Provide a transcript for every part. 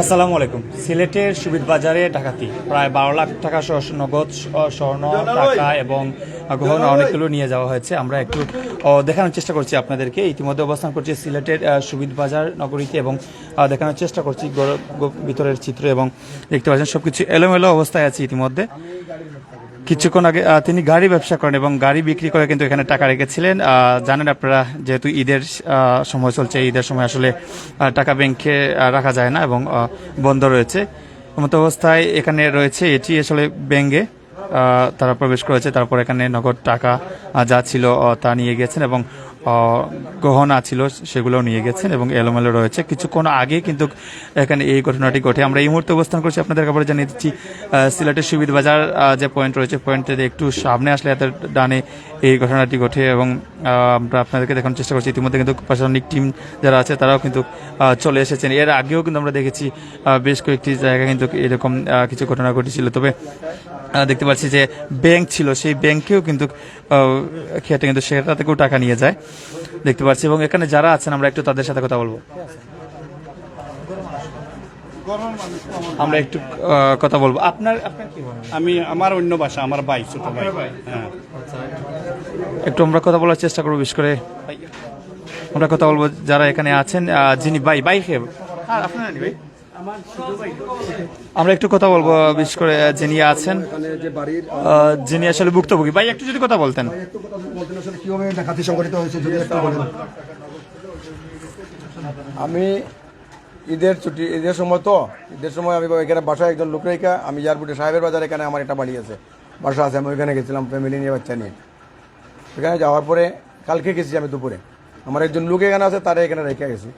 আসসালামু আলাইকুম। সিলেটের সুবিধ বাজারে ডাকাতি। প্রায় বারো লাখ টাকা নগদ স্বর্ণ টাকা এবং গহনা অনেকগুলো নিয়ে যাওয়া হয়েছে। আমরা একটু দেখানোর চেষ্টা করছি আপনাদেরকে। ইতিমধ্যে অবস্থান করছি সিলেটের সুবিধ বাজার নগরীতে এবং দেখানোর চেষ্টা করছি ভিতরের চিত্র এবং দেখতে পাচ্ছেন সবকিছু এলোমেলো অবস্থায় আছে ইতিমধ্যে। কিছুক্ষণ আগে তিনি গাড়ি ব্যবসা করেন এবং গাড়ি বিক্রি করে কিন্তু এখানে টাকা রেখেছিলেন। জানেন আপনারা, যেহেতু ঈদের সময় চলছে, ঈদের সময় আসলে টাকা ব্যাংকে রাখা যায় না এবং বন্ধ রয়েছে। মতো অবস্থায় এখানে রয়েছে, এটি আসলে ব্যাঙ্গে তারা প্রবেশ করেছে, তারপর এখানে নগদ টাকা যা ছিল তা নিয়ে গেছেন এবং গহনা ছিল, সেগুলোও নিয়ে গেছেন এবং এলোমেলো রয়েছে। কিছুক্ষণ আগে কিন্তু এখানে এই ঘটনাটি ঘটে। আমরা এই মুহূর্তে অবস্থান করছি আপনাদের কাপড়ে জানিয়ে দিচ্ছি সিলেটের সুবিধ বাজার যে পয়েন্ট রয়েছে পয়েন্টে একটু সামনে আসলে এত ডানে এই ঘটনাটি ঘটে এবং আমরা আপনাদেরকে দেখানোর চেষ্টা করছি। ইতিমধ্যে কিন্তু প্রশাসনিক টিম যারা আছে, তারাও কিন্তু চলে এসেছেন। এর আগেও কিন্তু আমরা দেখেছি বেশ কয়েকটি জায়গায় কিন্তু এরকম কিছু ঘটনা ঘটেছিল। তবে দেখতে পাচ্ছি যে ব্যাংক ছিল। সেই ব্যাংকেও কিন্তু খেটে কিন্তু সেটা থেকেও টাকা নিয়ে যায়। দেখতে পাচ্ছি এবং এখানে যারা আছেন আমরা একটু তাদের সাথে কথা বলব। আমরা একটু কথা বলব। আপনার আপনার কি? আমি আমার অন্য ভাষা আমার ভাই ছোট ভাই। হ্যাঁ। একটু আমরা কথা বলার চেষ্টা করব বিশেষ করে আমরা কথা বলব যারা এখানে আছেন যিনি বাই বাই খেয়ে আমরা একটু কথা বলব, বিশেষ করে যিনি আছেন। যিনি আসলে ভুক্তভোগী। ভাই, একটু যদি কথা বলতেন। আমি ঈদের ছুটি, ঈদের সময় তো, ঈদের সময় আমি এখানে বাসায় একজন লোক রেখা, আমি এয়ারপোর্টে সাহেবের বাজার এখানে আমার একটা বাড়ি আছে। বাসা আছে, আমি ওইখানে গেছিলাম ফ্যামিলি নিয়ে বাচ্চা নিয়ে। এখানে যাওয়ার পরে, কালকে গেছি আমি দুপুরে। আমার একজন লোক এখানে আছে, তারা এখানে রেখে গেছি।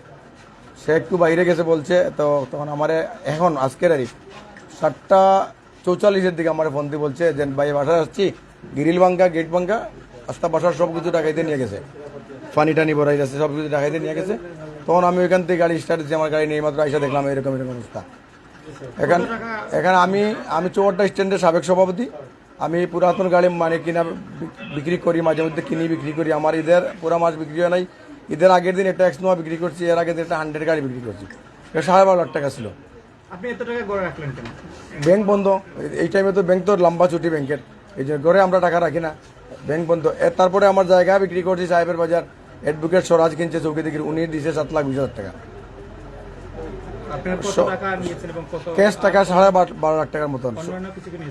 সে একটু বাইরে গেছে বলছে, তো তখন আমার এখন আজকের আর সাতটা চৌচল্লিশের দিকে আমার ফোন দিয়ে বলছে যে, ভাই বাসায় আসছি, গ্রিল ভাঙ্গা, গেট ভাঙ্গা আস্তা বাসার সব কিছু ডাকাইতে নিয়ে গেছে। ফানি টানি ভরাই যাচ্ছে সব কিছু ডাকাইতে নিয়ে গেছে। তখন আমি ওইখান থেকে গাড়ি স্টার্ট দিচ্ছি, আমার গাড়ি নিয়ে মাত্র আইসা দেখলাম এরকম এরকম অবস্থা। এখানে এখানে আমি আমি চৌহাট্টা স্ট্যান্ডের সাবেক সভাপতি। আমি পুরাতন গাড়ি মানে কিনা বিক্রি করি মাঝে মধ্যে কিনি, বিক্রি করি। আমার ঈদের পুরা মাছ বিক্রি হয় নাই। ঈদের আগের দিন একটা এক্স নোয়া বিক্রি করছি এর আগের দিন একটা হান্ড্রেড গাড়ি বিক্রি করছি। এটা সাড়ে বারো লাখ টাকা ছিল। আপনি এত টাকা গড়ে রাখলেন কেন? ব্যাংক বন্ধ। এই টাইমে তো ব্যাংক তো লম্বা ছুটি ব্যাংকের। এই যে ঘরে আমরা টাকা রাখি না। ব্যাংক বন্ধ। এর তারপরে আমার জায়গা বিক্রি করছি সাহেবের বাজার। অ্যাডভোকেট স্বরাজ কিনছে চৌকি দিকে উনি দিছে সাত লাখ বিশ হাজার টাকা। ক্যাশ টাকা সাড়ে বারো- লাখ টাকার মতন।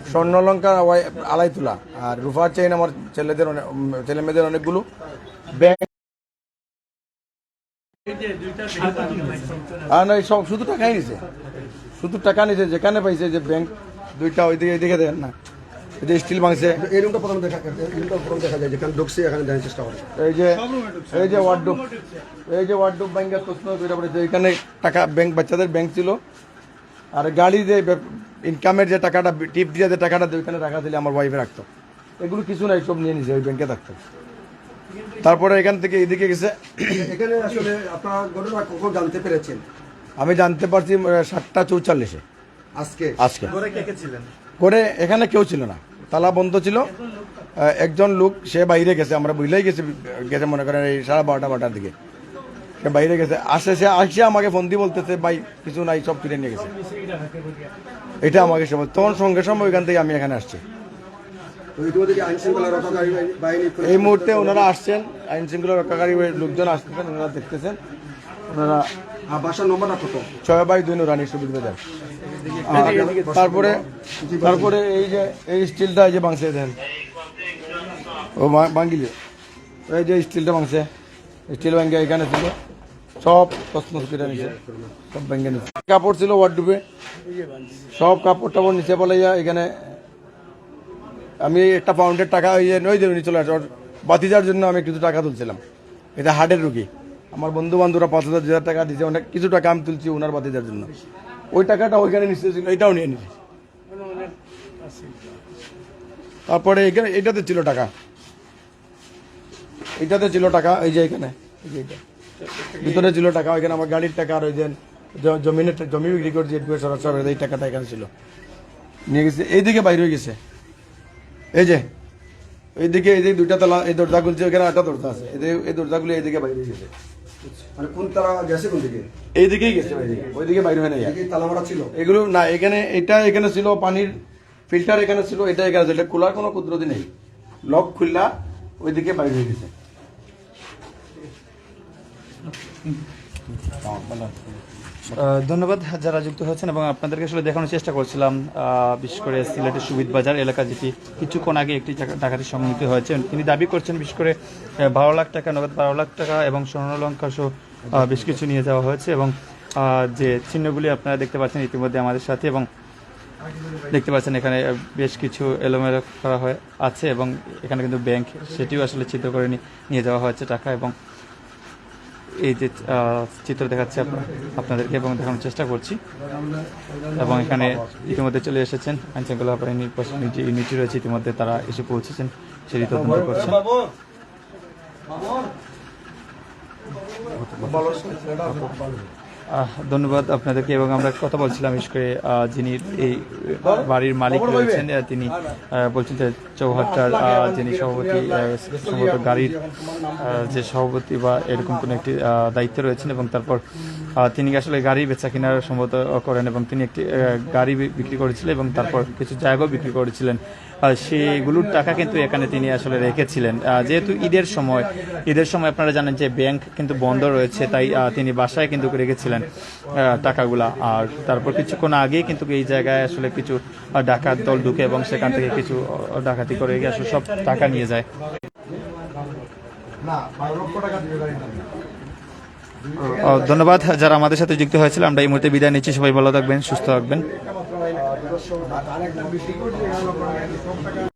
স্বর্ণলঙ্কার আলাই তোলা আর রুফার চেইন আমার ছেলেদের ছেলে মেয়েদের অনেকগুলো। ব্যাংক আর নয় সব শুধু টাকাই নিছে। শুধু টাকা নিছে যেখানে পাইছে যে ব্যাংক দুইটা ওইদিকে এইদিকে দেন না। এই যে স্টিল ভাঙছে। এই রুমটা প্রথম দেখা এই রুমটা প্রথম দেখা যায় যেখানে ঢুকছি এখানে দেখার চেষ্টা করে। এই যে এই যে এই যে ব্যাংকের প্রশ্ন দুইটা পড়েছে। এখানে টাকা ব্যাংক বাচ্চাদের ব্যাংক ছিল। আর গাড়ি যে ইনকামের যে টাকাটা টিপ দিয়ে যে টাকাটা ওইখানে রাখা দিলে আমার ওয়াইফে রাখতো। এগুলো কিছু নাই সব নিয়ে নিছে ওই ব্যাংকে থাকতো। তারপরে এখান থেকে এদিকে গেছে। এখানে আসলে আপনারা ঘটনা কখন জানতে পেরেছেন? আমি জানতে পারছি সাতটা চৌচল্লিশে। আজকে? আজকে। ঘরে কে কে ছিলেন? করে এখানে কেউ ছিল না। তালা বন্ধ ছিল। একজন লোক সে বাইরে গেছে। আমরা বুঝলেই গেছি গেছে মনে করেন এই সাড়ে বারোটা বারোটার দিকে। সে বাইরে গেছে। আসে সে আসে আমাকে ফোন দিয়ে বলতেছে ভাই কিছু নাই সব কিনে নিয়ে গেছে। এটা আমাকে সে বল- তখন সঙ্গে সঙ্গে ওইখান থেকে আমি এখানে আসছি তো ইতিমধ্যে কি আইন শৃঙ্খলা রক্ষাকারী বাহিনী এই মুহূর্তে ওনারা আসছেন আইন শৃঙ্খলা রক্ষাকারী লোকজন আসতেছেন ওনারা দেখতেছেন। ওনারা বাসার নম্বরটা কত? ছয় বাই দুই নুরানি সুবিধা বাজার তারপরে তারপরে এই যে এই স্টিলটা এই যে ভাঙছে দেন ও ভা- এই যে স্টিলটা ভাঙছে স্টিল ভাঙ্গে এখানে ছিল। সব তসমস করে নিছে। সব নিছে। কাপড় ছিল ওয়ার্ডুবে সব কাপড় টাপড় নিচে পালাইয়া এখানে আমি একটা পাউন্ডের টাকা ওই যে উনি চলে আসে। ওর বাতিজার জন্য আমি কিছু টাকা তুলছিলাম। এটা হার্টের রুগী। আমার বন্ধু বান্ধবরা পাঁচ হাজার হাজার টাকা দিয়েছে। অনেক কিছু টাকা আমি তুলছি ওনার বাতিজার জন্য। ওই টাকাটা ওইখানে নিশ্চয় ছিল, এটাও নিয়ে নিছে তারপরে এখানে, এটাতে ছিল টাকা। এটাতে ছিল টাকা, এই যে এখানে। ভিতরে ছিল টাকা, ওইখানে আমার গাড়ির টাকা আর ওই যে জমিনের জমি বিক্রি করছি এই টাকাটা এখানে ছিল। নিয়ে গেছে, এইদিকে বাইরে হয়ে গেছে। এই যে এইদিকে এই যে দুইটা তলা এই দরজা খুলছে ওখানে একটা দরজা আছে। এই যে- এই দরজাগুলো এইদিকে বাইরে গেছে। মানে কোন তারা গেছে কোন দিকে? এইদিকেই গেছে ওইদিকে ওইদিকে বাইরে হয় না তালা মারা ছিল? এগুলো না এখানে এটা এখানে ছিল পানির ফিল্টার এখানে ছিল এটা এখানে ছিল। এটা খোলার কোনো কুদরতি নেই। লক খুললা ওইদিকে বাইরে হয়ে গেছে। ধন্যবাদ যারা যুক্ত হয়েছেন এবং আপনাদেরকে আসলে দেখানোর চেষ্টা করছিলাম বিশেষ করে সিলেটের সুবিধ বাজার এলাকা যেটি কিছুক্ষণ আগে একটি ডাকাতি সংঘটিত হয়েছে। তিনি দাবি করছেন, বিশেষ করে বারো লাখ টাকা, নগদ বারো লাখ টাকা এবং স্বর্ণলঙ্কার সহ বেশ কিছু নিয়ে যাওয়া হয়েছে এবং যে চিহ্নগুলি আপনারা দেখতে পাচ্ছেন ইতিমধ্যে আমাদের সাথে এবং দেখতে পাচ্ছেন এখানে বেশ কিছু এলোমেলো করা হয়ে আছে এবং এখানে কিন্তু ব্যাংক সেটিও আসলে চিত্র করে নিয়ে যাওয়া হয়েছে টাকা এবং এই যে চিত্র দেখাচ্ছি আপনাদেরকে এবং দেখানোর চেষ্টা করছি এবং এখানে ইতিমধ্যে চলে এসেছেন আইন শৃঙ্খলা বাহিনীর প্রশাসনিক যে ইউনিটি রয়েছে ইতিমধ্যে তারা এসে পৌঁছেছেন সেটি তদন্ত করছেন আহ, ধন্যবাদ আপনাদেরকে এবং আমরা কথা বলছিলাম, বিশেষ করে যিনি এই বাড়ির মালিক রয়েছেন তিনি বলছেন যে চৌহাট্টার যিনি সভাপতি সম্ভবত গাড়ির যে সভাপতি বা এরকম কোনো একটি দায়িত্ব রয়েছেন এবং তারপর তিনি আসলে গাড়ি বেচা কেনার সম্ভবত করেন এবং তিনি একটি গাড়ি বিক্রি করেছিলেন এবং তারপর কিছু জায়গাও বিক্রি করেছিলেন। সেগুলোর টাকা কিন্তু এখানে তিনি আসলে রেখেছিলেন। যেহেতু ঈদের সময় ঈদের সময় আপনারা জানেন যে ব্যাংক কিন্তু বন্ধ রয়েছে, তাই তিনি বাসায় কিন্তু রেখেছিলেন। আহ, টাকাগুলা। আর তারপর কিছুক্ষণ আগেই কিন্তু এই জায়গায় আসলে কিছু ডাকাত দল ঢুকে এবং সেখান থেকে কিছু ডাকাতি করে আসলে সব টাকা নিয়ে যায়। ধন্যবাদ। যারা আমাদের সাথে যুক্ত হয়েছিল আমরা এই মুহূর্তে বিদায় নিচ্ছি। সবাই ভালো থাকবেন সুস্থ থাকবেন।